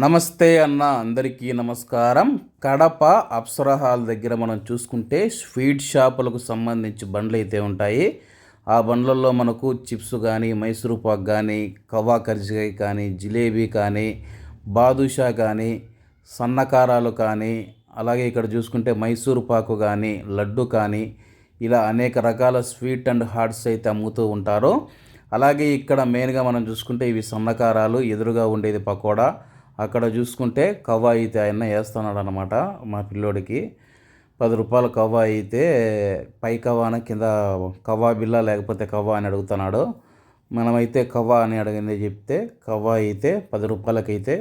నమస్తే అన్న అందరికీ నమస్కారం. కడప అప్సరా హాల్ దగ్గర మనం చూసుకుంటే స్వీట్ షాపులకు సంబంధించి బండ్లు అయితే ఉంటాయి. ఆ బండ్లలో మనకు చిప్స్ కానీ మైసూరు పాక్ కానీ కవ్వా కర్జికాయ కానీ జిలేబీ కానీ బాదుషా కానీ సన్నకారాలు కానీ అలాగే ఇక్కడ చూసుకుంటే మైసూరు పాకు కానీ లడ్డు కానీ ఇలా అనేక రకాల స్వీట్ అండ్ హాట్స్ అయితే అమ్ముతూ ఉంటారు. అలాగే ఇక్కడ మెయిన్గా మనం చూసుకుంటే ఇవి సన్నకారాలు ఎదురుగా ఉండేది పకోడా. అక్కడ చూసుకుంటే కవ్వ అయితే ఆయన వేస్తున్నాడు అనమాట మా పిల్లోడికి. పది రూపాయల కవ్వ అయితే పై కవ్వాన కింద కవ్వా బిల్ల లేకపోతే కవ్వ అని అడుగుతున్నాడు. మనమైతే కవ్వ అని అడిగింది చెప్తే కవ్వ అయితే పది రూపాయలకైతే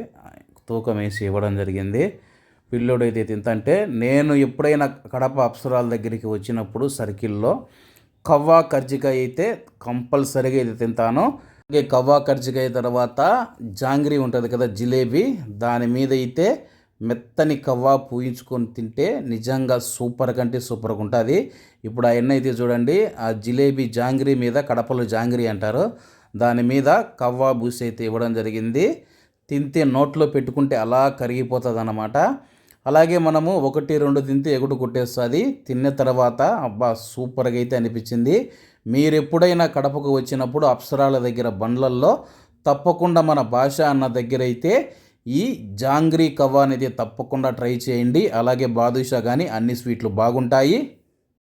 తూకం వేసి ఇవ్వడం జరిగింది. పిల్లోడు అయితే తింతంటే నేను ఎప్పుడైనా కడప అప్సరాల దగ్గరికి వచ్చినప్పుడు సర్కిల్లో కవ్వా కర్జిక అయితే కంపల్సరిగా ఇది తింటాను. అలాగే కవ్వా కర్జికాయ తర్వాత జాంగ్రీ ఉంటుంది కదా జిలేబీ. దాని మీద అయితే మెత్తని కవ్వా పూయించుకొని తింటే నిజంగా సూపర్ కంటే సూపర్గా ఉంటుంది. ఇప్పుడు ఆ ఎన్న అయితే చూడండి ఆ జిలేబీ జాంగ్రీ మీద కడపలో జాంగ్రీ అంటారు. దాని మీద కవ్వా బూసి అయితే ఇవ్వడం జరిగింది. తింటే నోట్లో పెట్టుకుంటే అలా కరిగిపోతుంది అన్నమాట అలాగే మనము ఒకటి రెండు తింటే ఎగుడు కొట్టేస్తుంది. తిన్న తర్వాత అబ్బా సూపర్గా అయితే అనిపించింది. మీరు ఎప్పుడైనా కడపకు వచ్చినప్పుడు అప్సరాల దగ్గర బండ్లల్లో తప్పకుండా మన భాష అన్న దగ్గర అయితే ఈ జాంగ్రీ కవ్వ అనేది తప్పకుండా ట్రై చేయండి. అలాగే బాదుషా కానీ అన్ని స్వీట్లు బాగుంటాయి.